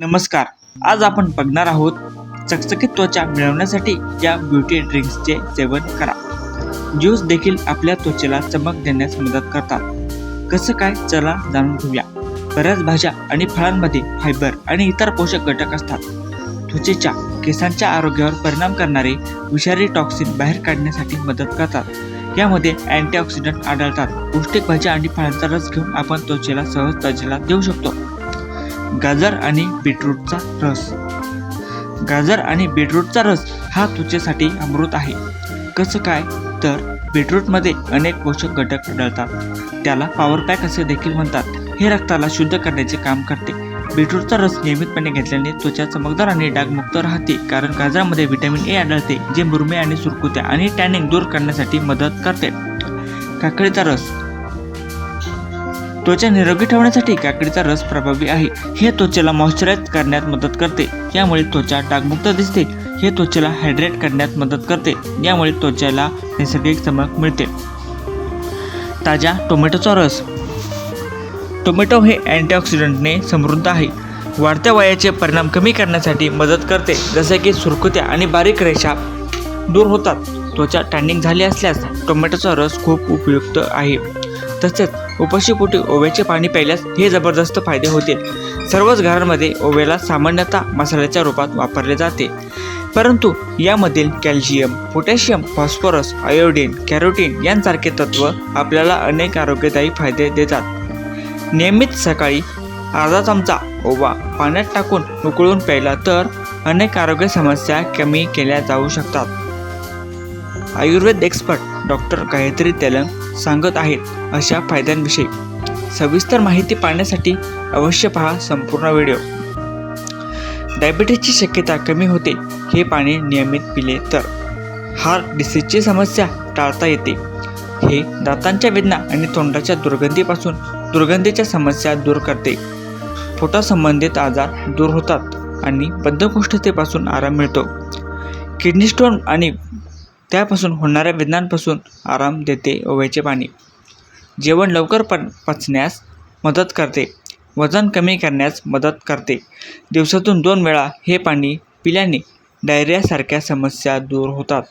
नमस्कार. आज आपण बघणार आहोत चकचकीत त्वचा मिळवण्यासाठी या ब्युटी ड्रिंक्सचे सेवन करा. ज्यूस देखील आपल्या त्वचेला चमक देण्यास मदत करतात. कसं काय? चला जाणून घेऊया. बऱ्याच भाज्या आणि फळांमध्ये फायबर आणि इतर पोषक घटक असतात. त्वचेच्या केसांच्या आरोग्यावर परिणाम करणारे विषारी टॉक्सिन बाहेर काढण्यासाठी मदत करतात. यामध्ये अँटीऑक्सिडंट आढळतात. पौष्टिक भाज्या आणि फळांचा रस घेऊन आपण त्वचेला सहज त्वचेला देऊ शकतो. गाजर आणि बीटरूटचा रस. गाजर आणि बीटरूटचा रस हा त्वचेसाठी अमृत आहे. कसं काय? तर बीटरूटमध्ये अनेक पोषक घटक आढळतात. त्याला पॉवर पॅक असे देखील म्हणतात. हे रक्ताला शुद्ध करण्याचे काम करते. बीटरूटचा रस नियमितपणे घेतल्याने त्वचा चमकदार आणि डागमुक्त राहते. कारण गाजरामध्ये व्हिटॅमिन ए आढळते जे मुरमे आणि सुरकुत्या आणि टॅनिंग दूर करण्यासाठी मदत करते. काकडीचा रस. त्वचा निरोगी ठेवण्यासाठी काकडीचा रस प्रभावी आहे. हे त्वचेला मॉइश्चराईज करण्यात मदत करते. यामुळे त्वचा टाकमुक्त दिसते. हे त्वचेला हायड्रेट करण्यात मदत करते. यामुळे त्वचेला नैसर्गिक चमक मिळते. ताज्या टोमॅटोचा रस. टोमॅटो हे अँटीऑक्सिडंटने समृद्ध आहे. वाढत्या वयाचे परिणाम कमी करण्यासाठी मदत करते. जसे की सुरकुत्या आणि बारीक रेषा दूर होतात. त्वचा टॅनिंग झाली असल्यास टोमॅटोचा रस खूप उपयुक्त आहे. तसेच उपाशीपोटी ओव्याचे पाणी प्यायल्यास हे जबरदस्त फायदे होतील. सर्वच घरांमध्ये ओव्याला सामान्यतः मसाल्याच्या रूपात वापरले जाते. परंतु यामधील calcium potassium phosphorus iodine carotene यांसारखे तत्व आपल्याला अनेक आरोग्यदायी फायदे देतात. नियमित सकाळी अर्धा चमचा ओवा पाण्यात टाकून उकळून प्यायला तर अनेक आरोग्य समस्या कमी केल्या जाऊ शकतात. आयुर्वेद एक्सपर्ट डॉक्टर गायत्री तेलंग सांगत आहेत अशा फायद्यांविषयी. सविस्तर माहिती पाहण्यासाठी अवश्य पहा संपूर्ण व्हिडिओ. डायबिटीजची शक्यता कमी होते हे पाणी नियमित पिले तर. हार्ट डिसीजची समस्या टाळता येते. हे दातांच्या वेदना आणि तोंडाच्या दुर्गंधीपासून दुर्गंधीच्या समस्या दूर करते. पोटासंबंधित आजार दूर होतात आणि बद्धकोष्ठतेपासून आराम मिळतो. किडनी स्टोन आणि त्यापासून होणाऱ्या वेदनांपासून आराम देते ओव्याचे पाणी. जेवण लवकर प पचण्यास मदत करते. वजन कमी करण्यास मदत करते. दिवसातून दोन वेळा हे पाणी पिल्याने डायरियासारख्या समस्या दूर होतात.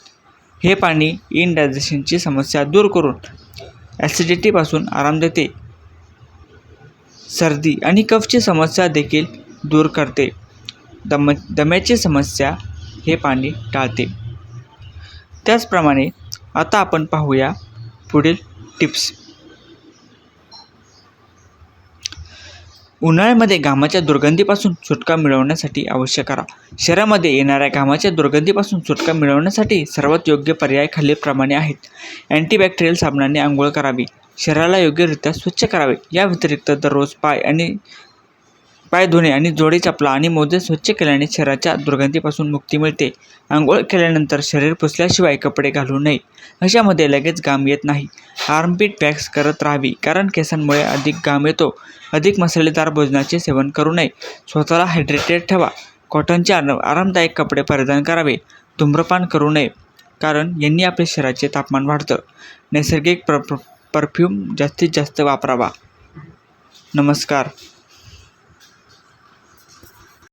हे पाणी इनडायजेशनची समस्या दूर करून ॲसिडिटीपासून आराम देते. सर्दी आणि कफची समस्या देखील दूर करते. दम दम्याची समस्या हे पाणी टाळते. त्याचप्रमाणे आता आपण पाहूया पुढील टिप्स. उन्हाळ्यामध्ये घामाच्या दुर्गंधीपासून सुटका मिळवण्यासाठी आवश्यक करा. शहरामध्ये येणाऱ्या घामाच्या दुर्गंधीपासून सुटका मिळवण्यासाठी सर्वात योग्य पर्याय खालीलप्रमाणे आहेत. अँटीबॅक्टेरियल साबणाने आंघोळ करावी. शरीराला योग्यरित्या स्वच्छ करावे. या व्यतिरिक्त दररोज पाय आणि पाय धुणे आणि जोडी चपला आणि मोजे स्वच्छ केल्याने शरीराच्या दुर्गंधीपासून मुक्ती मिळते. आंघोळ केल्यानंतर शरीर पुसल्याशिवाय कपडे घालू नये. अशामध्ये लगेच घाम येत नाही. आर्मपीट पॅक्स करत राहावी कारण केसांमुळे अधिक घाम येतो. अधिक मसालेदार भोजनाचे सेवन करू नये. स्वतःला हायड्रेटेड ठेवा. कॉटनचे आराम आरामदायक कपडे परिधान करावे. धूम्रपान करू नये कारण यांनी आपल्या शरीराचे तापमान वाढतं. नैसर्गिक प्र परफ्यूम जास्तीत जास्त वापरावा. नमस्कार.